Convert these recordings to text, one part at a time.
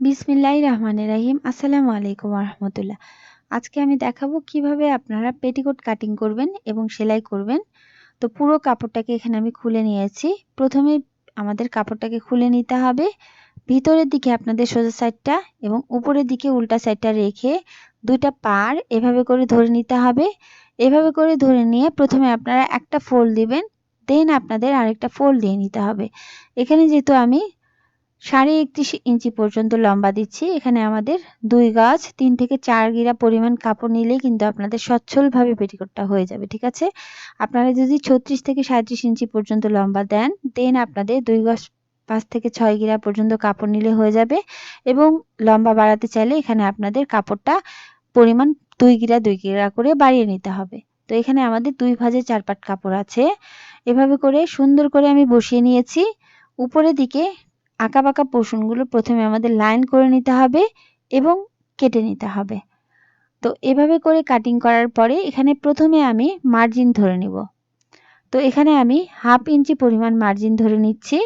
বিসমিল্লাহির রহমানির রাহিম। আসসালামু আলাইকুম রহমতুল্লাহ। আজকে আমি দেখাবো কীভাবে আপনারা পেটিকোট কাটিং করবেন এবং সেলাই করবেন। তো পুরো কাপড়টাকে এখানে আমি খুলে নিয়েছি। প্রথমে আমাদের কাপড়টাকে খুলে নিতে হবে। ভিতরের দিকে আপনাদের সোজা সাইডটা এবং উপরের দিকে উল্টা সাইডটা রেখে দুইটা পার এভাবে করে ধরে নিতে হবে। এভাবে করে ধরে নিয়ে প্রথমে আপনারা একটা ফোল্ড দিবেন দেন আপনাদের আরেকটা ফোল্ড দিয়ে নিতে হবে। এখানে যেহেতু আমি সাড়ে একত্রিশ ইঞ্চি পর্যন্ত লম্বা দিচ্ছি। এখানে আমাদের দুই গাছ, তিন থেকে চার গিরা পরিমাণ কাপড় নিলেই কিন্তু আপনাদের সচ্ছলভাবে পেটিকোটটা হয়ে যাবে, ঠিক আছে? আপনারা যদি ছত্রিশ থেকে সাঁত্রিশ ইঞ্চি পর্যন্ত লম্বা দেন দেন আপনাদের দুই গাছ, পাঁচ থেকে ছয় গিরা পর্যন্ত কাপড় নিলে হয়ে যাবে এবং লম্বা বাড়াতে চাইলে এখানে আপনাদের কাপড়টা পরিমাণ দুই গিরা দুই গিরা করে বাড়িয়ে নিতে হবে। তো এখানে আমাদের দুই ভাজে চার পাট কাপড় আছে। এভাবে করে সুন্দর করে আমি বসিয়ে নিয়েছি। উপরের দিকে আঁকা বাঁকা পোর্শনগুলো প্রথমে আমাদের লাইন করে নিতে হবে এবং কেটে নিতে হবে। তো এভাবে করে কাটিং করার পরে এখানে প্রথমে আমি মার্জিন ধরে নিব। তো এখানে আমি হাফ ইঞ্চি পরিমাণ মার্জিন ধরে নিচ্ছি।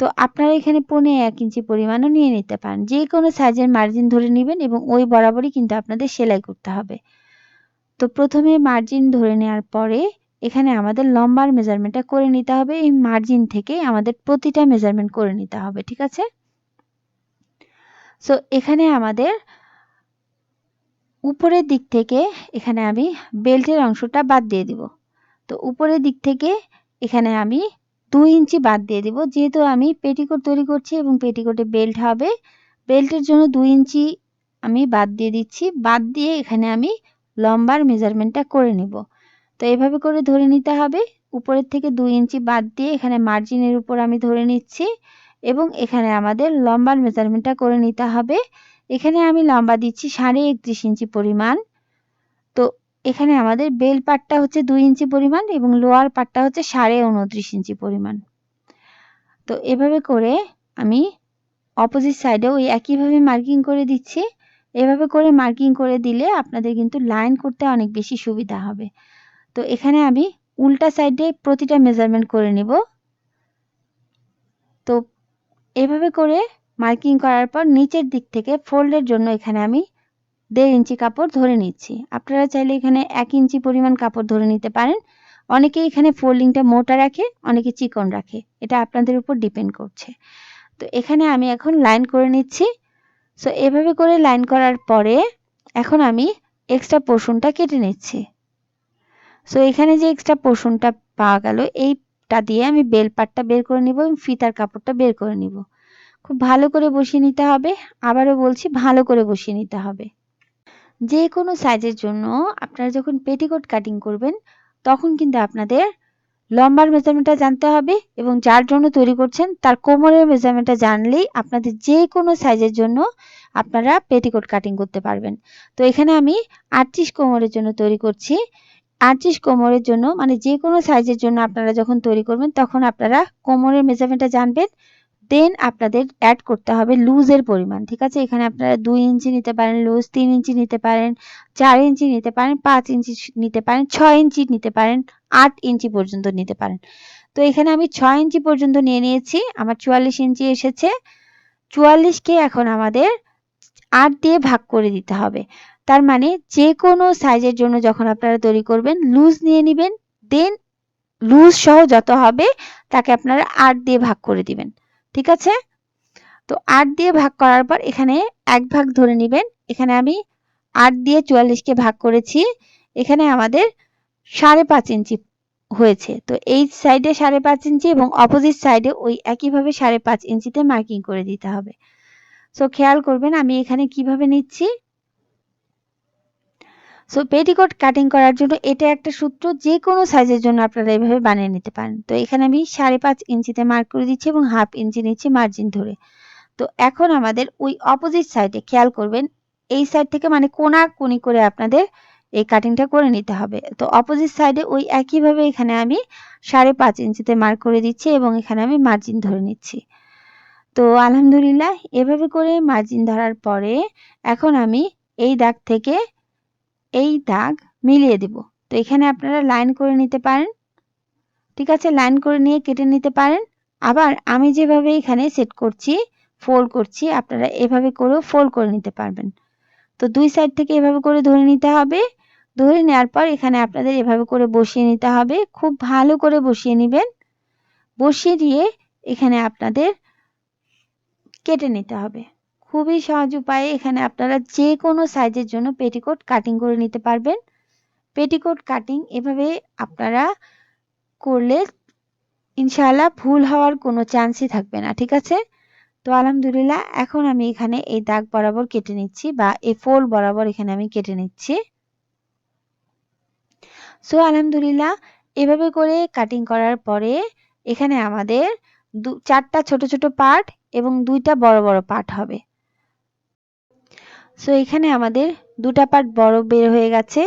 তো আপনারা এখানে পনে এক ইঞ্চি পরিমাণও নিয়ে নিতে পারেন। যে কোনো সাইজের মার্জিন ধরে নেবেন এবং ওই বরাবরই কিন্তু আপনাদের সেলাই করতে হবে। তো প্রথমে মার্জিন ধরে নেওয়ার পরে এখানে আমাদের লম্বার মেজারমেন্টটা করে নিতে হবে, এই মার্জিন থেকে আমাদের প্রতিটা মেজারমেন্ট করে নিতে হবে, ঠিক আছে? সো এখানে আমাদের উপরের দিক থেকে এখানে আমি বেল্টের অংশটা বাদ দিয়ে দিব। তো, উপরের দিক থেকে এখানে আমি দুই ইঞ্চি বাদ দিয়ে দিব, যেহেতু আমি পেটিকোট তৈরি করছি এবং পেটিকোটে বেল্ট হবে। বেল্টের জন্য দুই ইঞ্চি আমি বাদ দিয়ে দিচ্ছি, বাদ দিয়ে এখানে আমি লম্বার মেজারমেন্টটা করে নিব। তো এভাবে করে ধরে নিতে হবে। উপরের থেকে দুই ইঞ্চি বাদ দিয়ে এখানে মার্জিনের উপর আমি ধরে নিচ্ছি এবং এখানে আমাদের লম্বার মেজারমেন্টটা করে নিতে হবে। এখানে আমি লম্বা দিচ্ছি সাড়ে একত্রিশ ইঞ্চি পরিমাণ। তো এখানে আমাদের বেল পাটটা হচ্ছে দুই ইঞ্চি পরিমাণ এবং লোয়ার পাটটা হচ্ছে সাড়ে উনত্রিশ ইঞ্চি পরিমাণ। তো এভাবে করে আমি অপোজিট সাইডেও ওই একইভাবে মার্কিং করে দিচ্ছি। এভাবে করে মার্কিং করে দিলে আপনাদের কিন্তু লাইন করতে অনেক বেশি সুবিধা হবে। তো এখানে আমি উল্টা সাইডে প্রতিটা মেজারমেন্ট করে নিব। তো এভাবে করে মার্কিং করার পর নিচের দিক থেকে ফোল্ডের জন্য এখানে আমি দেড় ইঞ্চি কাপড় ধরে নিচ্ছি। আপনারা চাইলে এখানে এক ইঞ্চি পরিমাণ কাপড় ধরে নিতে পারেন। অনেকে এখানে ফোল্ডিংটা মোটা রাখে, অনেকে চিকন রাখে। এটা আপনাদের উপর ডিপেন্ড করছে। তো এখানে আমি এখন লাইন করে নিচ্ছি। সো এভাবে করে লাইন করার পরে এখন আমি এক্সট্রা পোর্শনটা কেটে নিচ্ছি। সো এখানে যে এক্সট্রা পোর্শনটা পাওয়া গেল, এইটা দিয়ে আমি বেল পাটটা বের করে নিব এবং ফিতার কাপড়টা বের করে নিব। খুব ভালো করে বসিয়ে নিতে হবে। আবারও বলছি, ভালো করে বসিয়ে নিতে হবে। যে কোনো সাইজের জন্য আপনারা যখন পেটিকোট কাটিং করবেন, তখন কিন্তু আপনাদের লম্বার মেজারমেন্টটা জানতে হবে এবং যার জন্য তৈরি করছেন, তার কোমরের মেজারমেন্টটা জানলেই আপনাদের যে কোনো সাইজের জন্য আপনারা পেটিকোট কাটিং করতে পারবেন। তো, এখানে আমি আটত্রিশ কোমরের জন্য তৈরি করছি। আটত্রিশ কোমরের জন্য মানে যে কোনো সাইজের জন্য আপনারা যখন তৈরি করবেন, তখন আপনারা কোমরের মেজারমেন্টটা জানবেন দেন আপনাদের অ্যাড করতে হবে লুজের পরিমাণ, ঠিক আছে? এখানে আপনারা দুই ইঞ্চি নিতে পারেন লুজ তিন ইঞ্চি নিতে পারেন, চার ইঞ্চি নিতে পারেন, পাঁচ ইঞ্চি নিতে পারেন, ছয় ইঞ্চি নিতে পারেন, আট ইঞ্চি পর্যন্ত নিতে পারেন। তো এখানে আমি ছয় ইঞ্চি পর্যন্ত নিয়ে নিয়েছি, আমার চুয়াল্লিশ ইঞ্চি এসেছে। চুয়াল্লিশকে এখন আমাদের আট দিয়ে ভাগ করে দিতে হবে। তার মানে যে কোনো সাইজের জন্য যখন আপনারা তৈরি করবেন লুজ নিয়ে নেবেন দেন লুজ সহ যত হবে তাকে আপনারা আট দিয়ে ভাগ করে দিবেন। ঠিক আছে? তো আট দিয়ে ভাগ করার পর এখানে এক ভাগ ধরে নেবেন। এখানে আমি আট দিয়ে চুয়াল্লিশকে ভাগ করেছি। এখানে আমাদের সাড়ে পাঁচ ইঞ্চি হয়েছে। তো এই সাইডে সাড়ে পাঁচ ইঞ্চি এবং অপোজিট সাইডে ওই একইভাবে সাড়ে পাঁচ ইঞ্চিতে মার্কিং করে দিতে হবে। সো খেয়াল করবেন আমি এখানে কীভাবে নিচ্ছি। সো পেটিকোট কাটিং করার জন্য এটা একটা সূত্র যে কোনো সাইজের জন্য আপনারা এভাবে বানিয়ে নিতে পারেন। তো এখানে আমি সাড়ে পাঁচ ইঞ্চিতে মার্ক করে দিচ্ছি এবং হাফ ইঞ্চি নিচ্ছি মার্জিন ধরে। তো এখন আমাদের ওই অপোজিট সাইডে খেয়াল করবেন, এই সাইড থেকে মানে কোনা কোনি করে আপনাদের এই কাটিংটা করে নিতে হবে। তো অপোজিট সাইডে ওই একইভাবে এখানে আমি সাড়ে পাঁচ ইঞ্চিতে মার্ক করে দিচ্ছি এবং এখানে আমি মার্জিন ধরে নিচ্ছি। তো আলহামদুলিল্লাহ, এভাবে করে মার্জিন ধরার পরে এখন আমি এই দাগ থেকে এই দাগ মিলিয়ে দেব। তো এখানে আপনারা লাইন করে নিতে পারেন, ঠিক আছে? লাইন করে নিয়ে কেটে নিতে পারেন। আবার আমি যেভাবে এখানে সেট করছি ফোল্ড করছি, আপনারা এভাবে করেও ফোল্ড করে নিতে পারবেন। তো দুই সাইড থেকে এভাবে করে ধরে নিতে হবে। ধরে নেওয়ার পর এখানে আপনাদের এভাবে করে বসিয়ে নিতে হবে। খুব ভালো করে বসিয়ে নেবেন। বসিয়ে দিয়ে এখানে আপনাদের কেটে নিতে হবে। খুবই সহজ উপায়ে এখানে আপনারা যে কোনো সাইজের জন্য পেটিকোট কাটিং করে নিতে পারবেন। পেটিকোট কাটিং এভাবে আপনারা করলে ইনশাআল্লাহ ভুল হওয়ার কোনো চান্সই থাকবে না, ঠিক আছে? তো আলহামদুলিল্লাহ, এখন আমি এখানে এই দাগ বরাবর কেটে নিচ্ছি বা এই ফোল বরাবর এখানে আমি কেটে নিচ্ছি। সো আলহামদুলিল্লাহ, এভাবে করে কাটিং করার পরে এখানে আমাদের দু, চারটা ছোট ছোট পার্ট এবং দুইটা বড় বড় পার্ট হবে। সো এখানে আমাদের দুটা পার্ট বড় বের হয়ে গেছে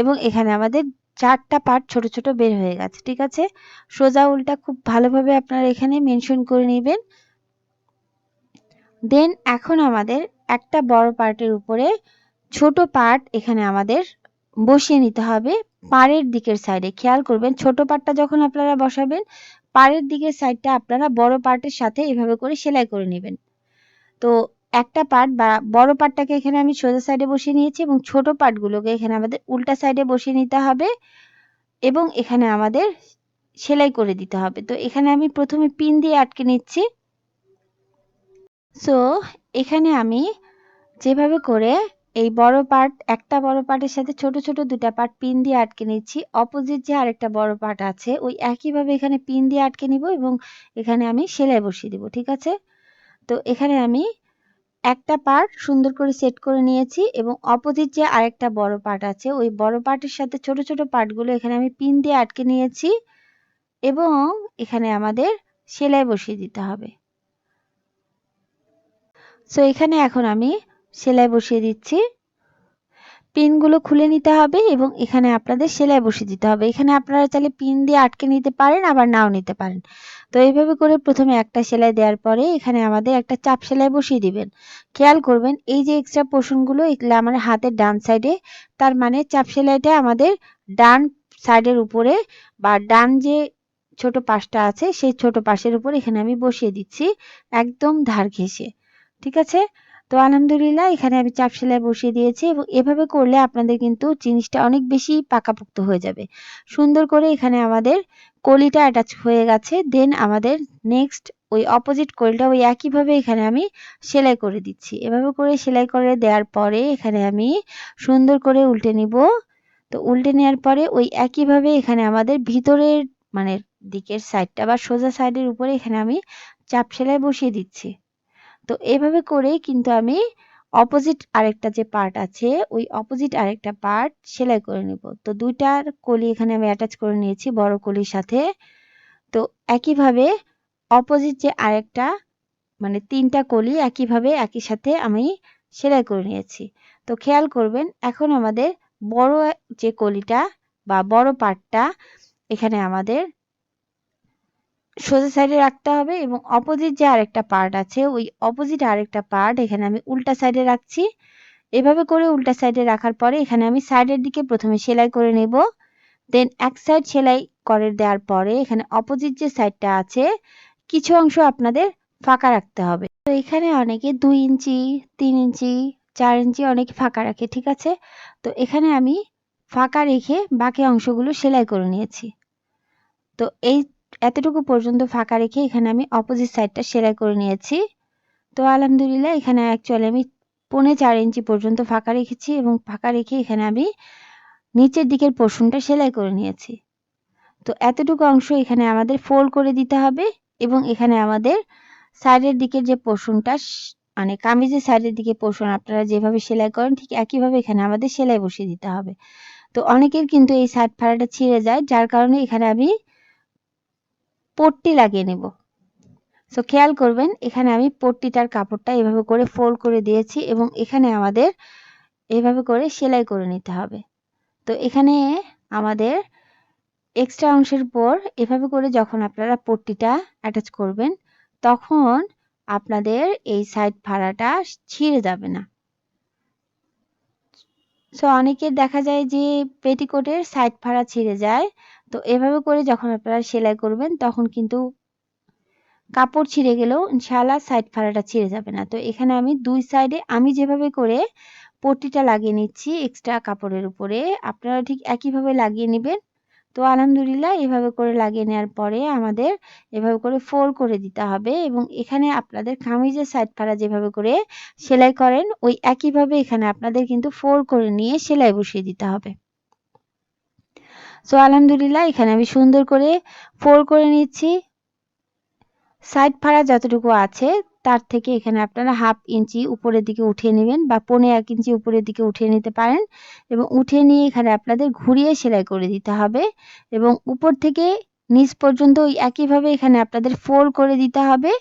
এবং এখানে আমাদের চারটা পার্ট ছোট ছোট বের হয়ে গেছে, ঠিক আছে? সোজা উল্টা খুব ভালোভাবে আপনারা এখানে মেনশন করে নেবেন। দেন এখন আমাদের একটা বড় পার্টের উপরে ছোট পার্ট এখানে আমাদের বসিয়ে নিতে হবে, পাড়ের দিকের সাইডে খেয়াল করবেন, ছোট পার্টটা যখন আপনারা বসাবেন পাড়ের দিকের সাইডটা আপনারা বড় পার্টের সাথে এভাবে করে সেলাই করে নেবেন। তো একটা পার্ট বা বড় পার্টটাকে এখানে আমি সোজা সাইডে বসিয়ে নিয়েছি এবং ছোট পার্টগুলোকে এখানে আমাদের উল্টা সাইডে বসিয়ে নিতে হবে এবং এখানে আমাদের সেলাই করে দিতে হবে। তো এখানে আমি প্রথমে পিন দিয়ে আটকে নিচ্ছি। সো এখানে আমি যেভাবে করে এই বড় পার্ট একটা বড় পার্টের সাথে ছোট ছোট দুটা পার্ট পিন দিয়ে আটকে নিচ্ছি। অপোজিট যে আরেকটা বড় পার্ট আছে, ওই একইভাবে এখানে পিন দিয়ে আটকে নিব এবং এখানে আমি সেলাই বসিয়ে দিব, ঠিক আছে? তো এখানে আমি একটা পার্ট সুন্দর করে সেট করে নিয়েছি এবং অপোজিট যে আরেকটা বড় পার্ট আছে, ওই বড় পার্টের সাথে ছোট ছোট পার্টগুলো এখানে আমি পিন দিয়ে আটকে নিয়েছি এবং এখানে আমাদের সেলাই বসিয়ে দিতে হবে। সো এখানে এখন আমি সেলাই বসিয়ে দিচ্ছি। পিনগুলো খুলে নিতে হবে এবং এখানে আপনাদের সেলাই বসিয়ে দিতে হবে। এখানে আপনারা চাইলে পিন দিয়ে আটকে নিতে পারেন, আবার নাও নিতে পারেন। তো এইভাবে করে প্রথমে একটা সেলাই দেওয়ার পরে এখানে আমাদের একটা চাপ সেলাই বসিয়ে দিবেন। খেয়াল করবেন, এই যে এক্সট্রা পোর্শনগুলো এগুলো আমার হাতের ডান সাইডে তার মানে চাপ সেলাইটা আমাদের ডান সাইডের উপরে বা ডান যে ছোট পাশটা আছে, সেই ছোট পাশের উপর এখানে আমি বসিয়ে দিচ্ছি একদম ধার ঘেঁষে। ঠিক আছে? তো আলহামদুলিল্লাহ, এখানে আমি চাপ সেলাই বসিয়ে দিয়েছি এবং এভাবে করলে আপনাদের কিন্তু জিনিসটা অনেক বেশি পাকাপোক্ত হয়ে যাবে। সুন্দর করে এখানে আমাদের কলিটা অ্যাটাচ হয়ে গেছে দেন আমাদের নেক্সট ওই অপোজিট কলিটা ওই একইভাবে এখানে আমি সেলাই করে দিচ্ছি। এভাবে করে সেলাই করে দেওয়ার পরে এখানে আমি সুন্দর করে উল্টে নিব। তো উল্টে নেওয়ার পরে ওই একইভাবে এখানে আমাদের ভিতরের মানে দিকের সাইডটা বা সোজা সাইডের উপরে এখানে আমি চাপ সেলাই বসিয়ে দিচ্ছি। তো এভাবে করেই কিন্তু আমি অপোজিট আরেকটা যে পার্ট আছে, ওই অপোজিট আরেকটা পার্ট সেলাই করে নেব। তো দুইটার কলি এখানে আমি অ্যাটাচ করে নিয়েছি বড় কলির সাথে। তো একইভাবে অপোজিট যে আরেকটা মানে তিনটা কলি একইভাবে একই সাথে আমি সেলাই করে নিয়েছি। তো খেয়াল করবেন, এখন আমাদের বড় যে কলিটা বা বড় পার্টটা এখানে আমাদের সোজা সাইডে রাখতে হবে এবং অপোজিট যে আরেকটা পার্ট আছে, ওই অপোজিট আরেকটা পার্ট এখানে আমি উল্টা সাইডে রাখছি। এভাবে করে উল্টা সাইডে রাখার পরে এখানে আমি সাইডের দিকে প্রথমে সেলাই করে নেব। দেন এক সাইড সেলাই করে দেওয়ার পরে এখানে অপোজিট যে সাইডটা আছে, কিছু অংশ আপনাদের ফাঁকা রাখতে হবে। তো এখানে অনেকে দুই ইঞ্চি, তিন ইঞ্চি, চার ইঞ্চি অনেক ফাঁকা রাখে, ঠিক আছে? তো এখানে আমি ফাঁকা রেখে বাকি অংশগুলো সেলাই করে নিয়েছি। তো এই এতটুকু পর্যন্ত ফাঁকা রেখে এখানে আমি অপোজিট সাইডটা সেলাই করে নিয়েছি। তো আলহামদুলিল্লাহ এখানে অ্যাকচুয়ালি আমি পৌনে চার ইঞ্চি পর্যন্ত ফাঁকা রেখেছি এবং ফাঁকা রেখে এখানে আমি নিচের দিকের পোর্শনটা সেলাই করে নিয়েছি। তো এতটুকু অংশ এখানে আমাদের ফোল্ড করে দিতে হবে এবং এখানে আমাদের সাইডের দিকের যে পোর্শনটা মানে কামিজের সাইডের দিকে পোর্শন আপনারা যেভাবে সেলাই করেন ঠিক একইভাবে এখানে আমাদের সেলাই বসিয়ে দিতে হবে। তো অনেকের কিন্তু এই সাইড ফাড়াটা ছিঁড়ে যায়, যার কারণে এখানে আমি পট্টি লাগিয়ে নেব। সো খেয়াল করবেন, এখানে আমি পট্টিটার কাপড়টা এভাবে করে ফোল্ড করে দিয়েছি এবং এখানে আমাদের এভাবে করে সেলাই করে নিতে হবে। তো, এখানে আমাদের এক্সট্রা অংশের পর এভাবে করে যখন আপনারা পট্টিটা অ্যাটাচ করবেন, তখন আপনাদের এই সাইড ভাড়াটা ছিঁড়ে যাবে না। সো অনেকের দেখা যায় যে পেটিকোটের সাইড ফাড়া ছিঁড়ে যায় তো এভাবে করে যখন আপনারা সেলাই করবেন, তখন কিন্তু কাপড় ছিঁড়ে গেলেও ইনশাআল্লাহ সাইড ফাড়াটা ছিঁড়ে যাবে না। তো এখানে আমি দুই সাইডে আমি যেভাবে করে পট্টিটা লাগিয়ে নিচ্ছি এক্সট্রা কাপড়ের উপরে, আপনারা ঠিক একইভাবে লাগিয়ে নেবেন। তো আলহামদুলিল্লাহ, এভাবে করে লাগিয়ে নেওয়ার পরে আমাদের এভাবে করে ফোল্ড করে দিতে হবে এবং এখানে আপনাদের কামিজের সাইড ফাড়া যেভাবে করে সেলাই করেন, ওই একইভাবে এখানে আপনাদের কিন্তু ফোল্ড করে নিয়ে সেলাই বসিয়ে দিতে হবে। সো আলহামদুলিল্লাহ, এখানে আমি সুন্দর করে ফোল্ড করে নিচ্ছি। সাইড ফাড়া যতটুকু আছে, তার থেকে এখানে আপনারা হাফ ইঞ্চি উপরের দিকে উঠিয়ে নেবেন বা পনে এক ইঞ্চি উপরের দিকে উঠিয়ে নিতে পারেন এবং উঠিয়ে নিয়ে এখানে আপনাদের ঘুরিয়ে সেলাই করে দিতে হবে এবং উপর থেকে নিচ পর্যন্ত ওই একইভাবে এখানে আপনাদের ফোল্ড করে দিতে হবে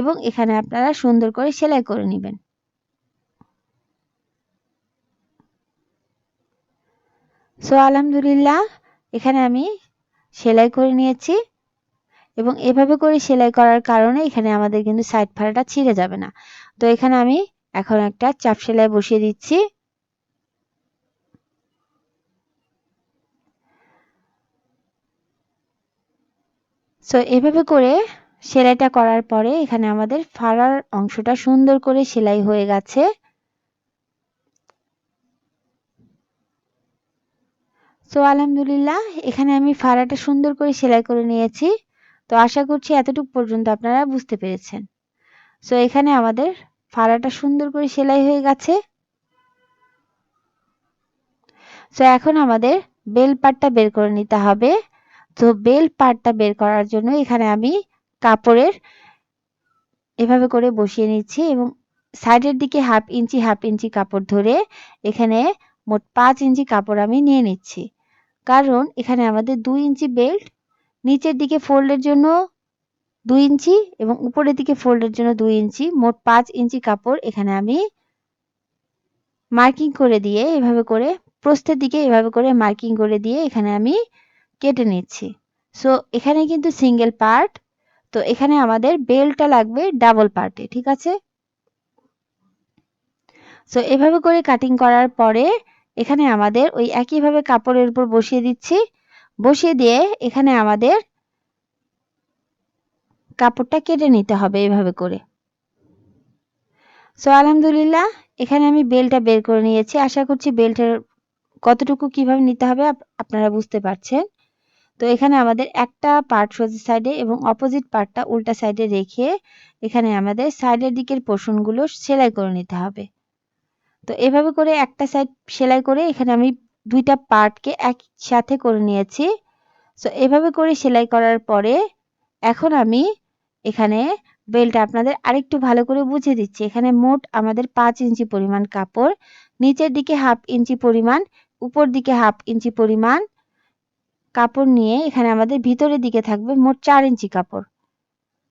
এবং এখানে আপনারা সুন্দর করে সেলাই করে নেবেন। সো আলহামদুলিল্লাহ এখানে আমি সেলাই করে নিয়েছি এবং এভাবে করে সেলাই করার কারণে এখানে আমাদের কিন্তু সাইড ফাড়াটা ছিঁড়ে যাবে না। তো এখানে আমি এখন একটা চাপ সেলাই বসিয়ে দিচ্ছি। সো এভাবে করে সেলাইটা করার পরে এখানে আমাদের ফাড়ার অংশটা সুন্দর করে সেলাই হয়ে গেছে। সো আলহামদুলিল্লাহ, এখানে আমি ফাড়াটা সুন্দর করে সেলাই করে নিয়েছি। তো আশা করছি এতটুকু পর্যন্ত আপনারা বুঝতে পেরেছেন। সো এখানে আমাদের ফাড়াটা সুন্দর করে সেলাই হয়ে গেছে। সো এখন আমাদের বেল পাটটা বের করে নিতে হবে। তো বেল পাটটা বের করার জন্য এখানে আমি কাপড়ের এভাবে করে বসিয়ে নিচ্ছি এবং সাইডের দিকে হাফ ইঞ্চি হাফ ইঞ্চি কাপড় ধরে এখানে মোট পাঁচ ইঞ্চি কাপড় আমি নিয়ে নিচ্ছি। কারণ এখানে আমাদের দুই ইঞ্চি বেল্ট, নিচের দিকে ফোল্ডের জন্য দুই ইঞ্চি এবং উপরের দিকে ফোল্ডের জন্য দুই ইঞ্চি। মোট পাঁচ ইঞ্চি কাপড় এখানে আমি মার্কিং করে দিয়ে এভাবে করে, প্রস্থের দিকে এভাবে করে মার্কিং করে দিয়ে এখানে আমি কেটে নিচ্ছি। সো এখানে কিন্তু সিঙ্গেল পার্ট, তো এখানে আমাদের বেলটা লাগবে ডাবল পার্টে, ঠিক আছে? সো এভাবে করে কাটিং করার পরে এখানে আমাদের ওই একইভাবে কাপড়ের উপর বসিয়ে দিচ্ছি। বসিয়ে দিয়ে এখানে আমাদের কাপড়টা কেটে নিতে হবে এভাবে করে। সো আলহামদুলিল্লাহ, এখানে আমি বেলটা বের করে নিয়েছি। আশা করছি বেলটার কতটুকু কীভাবে নিতে হবে আপনারা বুঝতে পারছেন। তো, এখানে আমাদের একটা পার্ট সোজা সাইডে এবং অপোজিট পার্টটা উল্টা সাইডে রেখে এখানে আমাদের সাইডের দিকের পোষণগুলো সেলাই করে নিতে হবে। তো এভাবে করে একটা সাইড সেলাই করে এখানে আমি দুইটা পার্টকে একসাথে করে নিয়েছি। সো এভাবে করে সেলাই করার পরে এখন আমি এখানে বেলটা আপনাদের আরেকটু ভালো করে বুঝিয়ে দিচ্ছি। এখানে মোট আমাদের পাঁচ ইঞ্চি পরিমাণ কাপড়, নিচের দিকে হাফ ইঞ্চি পরিমাণ, উপর দিকে হাফ ইঞ্চি পরিমাণ কাপড় নিয়ে এখানে আমাদের ভিতরের দিকে থাকবে মোট চার ইঞ্চি কাপড়।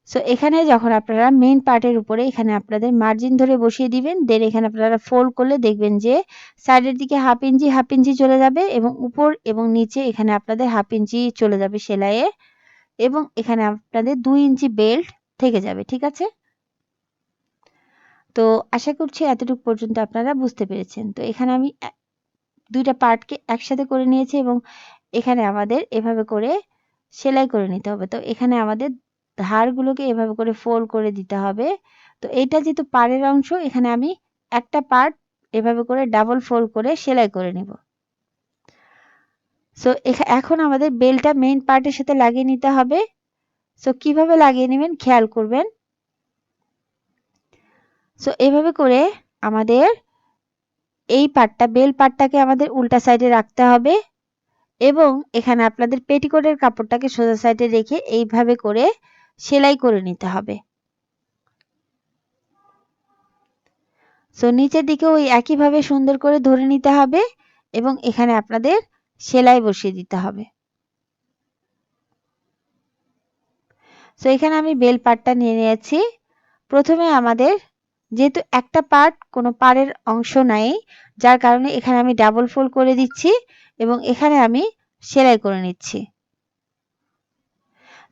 সো এখানে যখন আপনারা মেইন পার্টের উপরে এখানে আপনাদের মার্জিন ধরে বসিয়ে দিবেন দেন এখানে আপনারা ফোল্ড করলে দেখবেন যে সাইডের দিকে হাফ ইঞ্চি হাফ ইঞ্চি চলে যাবে এবং উপর এবং নিচে এখানে আপনাদের হাফ ইঞ্চি চলে যাবে সেলাইয়ে এবং এখানে আপনাদের দুই ইঞ্চি বেল্ট থেকে যাবে, ঠিক আছে? তো আশা করছি এতটুকু পর্যন্ত আপনারা বুঝতে পেরেছেন। তো এখানে আমি দুইটা পার্টকে একসাথে করে নিয়েছি এবং এখানে আমাদের এভাবে করে সেলাই করে নিতে হবে। তো এখানে আমাদের ধারগুলোকে এভাবে করে ফোল্ড করে দিতে হবে। তো এটা যেহেতু পাড়ের অংশ, এখানে আমি একটা পার্ট এভাবে করে ডাবল ফোল্ড করে সেলাই করে নেব। সো এখন আমাদের বেলটা মেইন পার্টের সাথে লাগিয়ে নিতে হবে। সো কীভাবে লাগিয়ে নেবেন খেয়াল করবেন। সো এভাবে করে আমাদের এই পার্টটা বেল পার্টটাকে আমাদের উল্টা সাইডে রাখতে হবে এবং এখানে আপনাদের পেটিকোটের কাপড়টাকে সোজা সাইডে রেখে এইভাবে করে সেলাই করে নিতে হবে। সো নিচের দিকে ওই একইভাবে সুন্দর করে ধরে নিতে হবে এবং এখানে আপনাদের সেলাই বসিয়ে দিতে হবে। সো এখানে আমি বেল পাটটা নিয়ে নিয়েছি। প্রথমে আমাদের যেহেতু একটা পার্ট কোনো পাড়ের অংশ নাই, যার কারণে এখানে আমি ডাবল ফোল্ড করে দিচ্ছি এবং এখানে আমি সেলাই করে নিচ্ছি।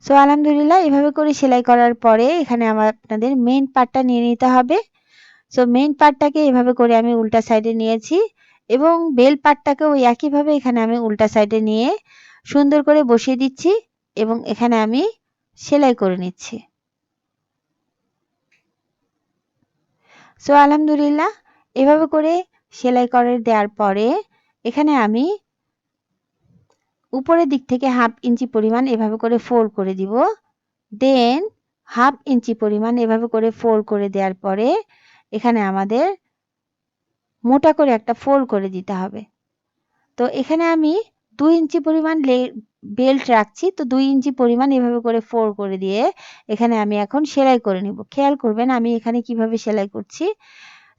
সো আলহামদুলিল্লাহ, এভাবে করে সেলাই করার পরে এখানে আমার আপনাদের মেন পার্টটা নিয়ে নিতে হবে। সো মেন পার্টটাকে এভাবে করে আমি উল্টা সাইডে নিয়েছি এবং বেল পার্টটাকে ওই একইভাবে এখানে আমি উল্টা সাইডে নিয়ে সুন্দর করে বসিয়ে দিচ্ছি এবং এখানে আমি সেলাই করে নিচ্ছি। সো আলহামদুলিল্লাহ, এভাবে করে সেলাই করে দেওয়ার পরে এখানে আমি উপরের দিক থেকে হাফ ইঞ্চি পরিমাণ এভাবে করে ফোল্ড করে দিব। দেন হাফ ইঞ্চি পরিমাণ এভাবে করে ফোল্ড করে দেওয়ার পরে এখানে আমাদের মোটা করে একটা ফোল্ড করে দিতে হবে। তো এখানে আমি দুই ইঞ্চি পরিমাণ বেল্ট রাখছি, তো দুই ইঞ্চি পরিমাণ এভাবে করে ফোল্ড করে দিয়ে এখানে আমি এখন সেলাই করে নিব। খেয়াল করবেন আমি এখানে কীভাবে সেলাই করছি।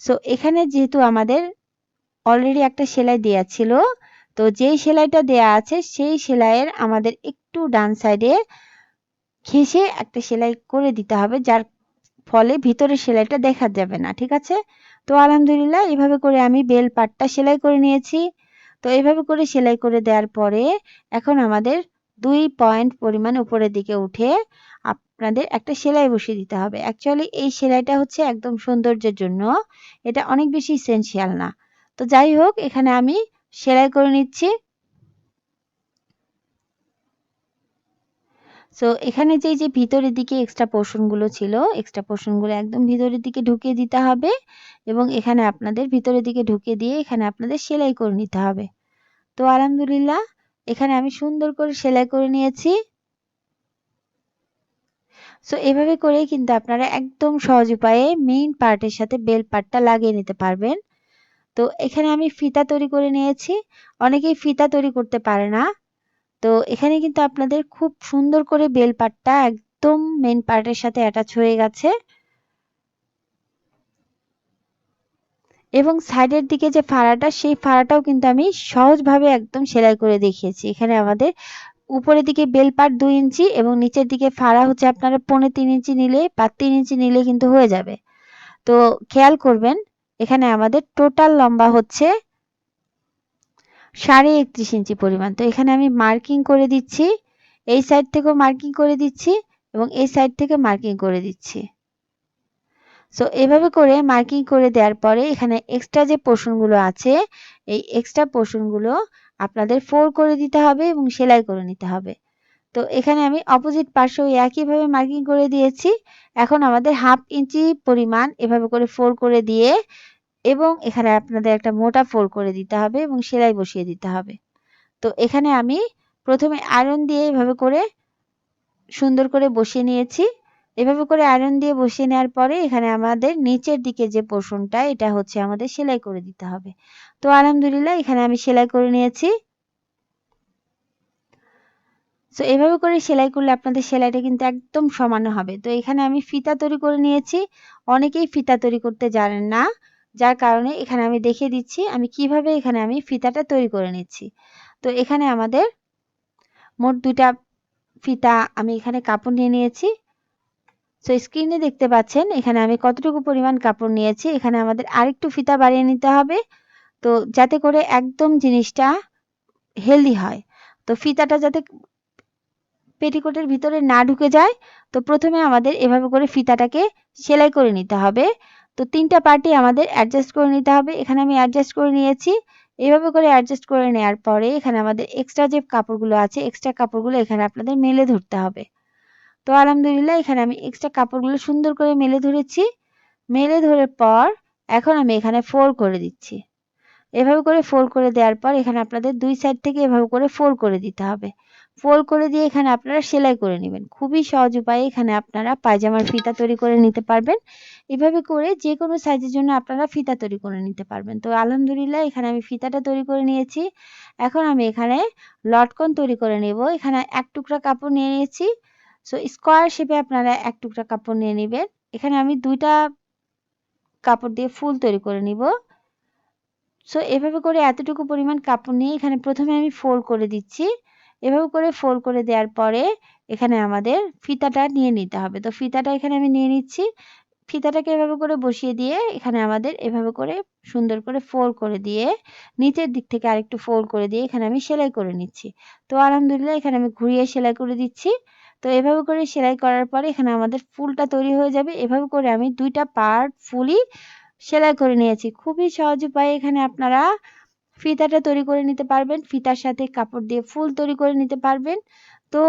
সো এখানে যেহেতু আমাদের অলরেডি একটা সেলাই দেওয়া ছিল তো যেই সেলাইটা দেয়া আছে, সেই সেলাইয়ের আমাদের একটু ডান সাইডে ঘেঁষে একটা সেলাই করে দিতে হবে, যার ফলে ভিতরে সেলাইটা দেখা যাবে না, ঠিক আছে? তো আলহামদুলিল্লাহ এভাবে করে আমি বেল পাটটা সেলাই করে নিয়েছি। তো এইভাবে করে সেলাই করে দেওয়ার পরে এখন আমাদের দুই পয়েন্ট পরিমাণ উপরের দিকে উঠে আপনাদের একটা সেলাই বসিয়ে দিতে হবে। অ্যাকচুয়ালি এই সেলাইটা হচ্ছে একদম সৌন্দর্যের জন্য, এটা অনেক বেশি ইসেনশিয়াল না। তো যাই হোক, এখানে আমি সেলাই করে নিচ্ছি। সো এখানে যে যে ভিতরের দিকে এক্সট্রা পোর্শনগুলো ছিল এক্সট্রা পোর্শনগুলো একদম ভিতরের দিকে ঢুকিয়ে দিতে হবে এবং এখানে আপনাদের ভিতরের দিকে ঢুকিয়ে দিয়ে এখানে আপনাদের সেলাই করে নিতে হবে। তো আলহামদুলিল্লাহ, এখানে আমি সুন্দর করে সেলাই করে নিয়েছি। সো এভাবে করেই কিন্তু আপনারা একদম সহজ উপায়ে মেইন পার্টের সাথে বেল পার্টটা লাগিয়ে নিতে পারবেন। তো এখানে আমি ফিতা তৈরি করে নিয়েছি। অনেকেই ফিতা তৈরি করতে পারে না। তো এখানে কিন্তু আপনাদের খুব সুন্দর করে বেল পাটটা একদম মেন পার্টের সাথে অ্যাটাচ হয়ে গেছে। এবং সাইডের দিকে যে ফাড়াটা, সেই ফাড়াটাও কিন্তু আমি সহজভাবে একদম সেলাই করে দেখিয়েছি। এখানে আমাদের উপরের দিকে বেল পাট দুই ইঞ্চি এবং নিচের দিকে ফাড়া হচ্ছে আপনারা পৌনে তিন ইঞ্চি নিলে বা তিন ইঞ্চি নিলে কিন্তু হয়ে যাবে। তো খেয়াল করবেন এখানে আমাদের টোটাল লম্বা হচ্ছে সাড়ে একত্রিশ ইঞ্চি পরিমাণ। তো এখানে আমি মার্কিং করে দিচ্ছি। এই সাইড থেকেও মার্কিং করে দিচ্ছি এবং এই সাইড থেকে মার্কিং করে দিচ্ছি। সো এভাবে করে মার্কিং করে দেওয়ার পরে এখানে এক্সট্রা যে পোর্শনগুলো আছে, এই এক্সট্রা পোর্শনগুলো আপনাদের ফোর করে দিতে হবে এবং সেলাই করে নিতে হবে। তো এখানে আমি অপোজিট পার্শ্ব একইভাবে মার্কিং করে দিয়েছি। এখন আমাদের হাফ ইঞ্চি পরিমাণ এভাবে করে ফোর করে দিয়ে এবং এখানে আপনাদের একটা মোটা ফোল্ড করে দিতে হবে এবং সেলাই বসিয়ে দিতে হবে। তো এখানে আমি প্রথমে আয়রন দিয়ে এভাবে করে সুন্দর করে বসিয়ে নিয়েছি। এভাবে করে আয়রন দিয়ে বসিয়ে নেওয়ার পরে এখানে আমাদের নিচের দিকে যে পোর্শনটা এটা হচ্ছে আমাদের সেলাই করে দিতে হবে। তো আলহামদুলিল্লাহ এখানে আমি সেলাই করে নিয়েছি। তো এভাবে করে সেলাই করলে আপনাদের সেলাইটা কিন্তু একদম সমান হবে। তো এখানে আমি ফিতা তৈরি করে নিয়েছি। অনেকেই ফিতা তৈরি করতে জানেন না। যার কারণে এখানে আমি দেখিয়ে দিচ্ছি, আমি কীভাবে এখানে আমি ফিতাটা তৈরি করে নিচ্ছি। তো এখানে আমাদের মোট দুটা ফিতা আমি এখানে কাপড় নিয়ে নিয়েছি। সো স্ক্রিনে দেখতে পাচ্ছেন, এখানে আমি কতটুকু পরিমাণ কাপড় নিয়েছি, এখানে আমাদের আরেকটু ফিতা বাড়িয়ে নিতে হবে। তো যাতে করে একদম জিনিসটা হেলদি হয়। তো ফিতাটা যাতে পেটিকোটের ভিতরে না ঢুকে যায়, তো প্রথমে আমাদের এভাবে করে ফিতাটাকে সেলাই করে নিতে হবে। তো তিনটা পার্টি আমাদের অ্যাডজাস্ট করে নিতে হবে। এখানে আমি অ্যাডজাস্ট করে নিয়েছি। এভাবে করে অ্যাডজাস্ট করে নেওয়ার পরে এখানে আমাদের এক্সট্রা যে কাপড়গুলো আছে এক্সট্রা কাপড়গুলো এখানে আপনাদের মেলে ধরতে হবে। তো আলহামদুলিল্লাহ এখানে আমি এক্সট্রা কাপড়গুলো সুন্দর করে মেলে ধরেছি। মেলে ধরার পর এখন আমি এখানে ফোল্ড করে দিচ্ছি। এভাবে করে ফোল্ড করে দেওয়ার পর এখানে আপনাদের দুই সাইড থেকে এভাবে করে ফোল্ড করে দিতে হবে। ফোল্ড করে দিয়ে এখানে আপনারা সেলাই করে নেবেন। খুবই সহজ উপায়ে, এখানে আপনারা পায়জামার ফিতা তৈরি করে নিতে পারবেন। এভাবে করে যে কোনো সাইজের জন্য আপনারা ফিতা তৈরি করে নিতে পারবেন। তো আলহামদুলিল্লাহ, এখানে আমি ফিতাটা তৈরি করে নিয়েছি। এখন আমি এখানে লটকন তৈরি করে নেব। এখানে এক টুকরা কাপড় নিয়ে নিয়েছি। সো স্কোয়ার শেপে আপনারা এক টুকরা কাপড় নিয়ে নেবেন। এখানে আমি দুইটা কাপড় দিয়ে ফুল তৈরি করে নিব। সো এভাবে করে এতটুকু পরিমাণ কাপড় নিয়ে এখানে প্রথমে আমি ফোল্ড করে দিচ্ছি। এভাবে করে ফোল্ড করে দেওয়ার পরে এখানে আমাদের ফিতাটা নিয়ে নিতে হবে। তো ফিতাটা এখানে আমি নিয়ে নিচ্ছি। ফিতাটাকে এভাবে করে বসিয়ে দিয়ে এখানে আমাদের এভাবে করে সুন্দর করে ফোল্ড করে দিয়ে নিচের দিক থেকে আরেকটু ফোল্ড করে দিয়ে এখানে আমি সেলাই করে নিচ্ছি। তো আলহামদুলিল্লাহ এখানে আমি ঘুরিয়ে সেলাই করে দিচ্ছি। তো এভাবে করে সেলাই করার পরে এখানে আমাদের ফুলটা তৈরি হয়ে যাবে। এভাবে করে আমি দুইটা পার্ট ফুলই সেলাই করে নিয়েছি। খুবই সহজ উপায়ে এখানে আপনারা ফিতাটা তৈরি করে নিতে পারবেন, ফিতার সাথে কাপড় দিয়ে ফুল তৈরি করে নিতে পারবেন। তো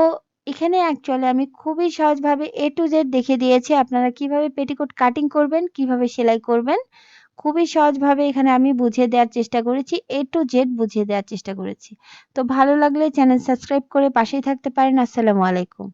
এখানে অ্যাকচুয়ালি আমি খুবই সহজভাবে এ টু জেড দেখে দিয়েছি, আপনারা কীভাবে পেটিকোট কাটিং করবেন, কীভাবে সেলাই করবেন, খুবই সহজভাবে এখানে আমি বুঝিয়ে দেওয়ার চেষ্টা করেছি এ টু জেড বুঝিয়ে দেওয়ার চেষ্টা করেছি। তো ভালো লাগলে চ্যানেল সাবস্ক্রাইব করে পাশেই থাকতে পারেন, আসসালামু আলাইকুম।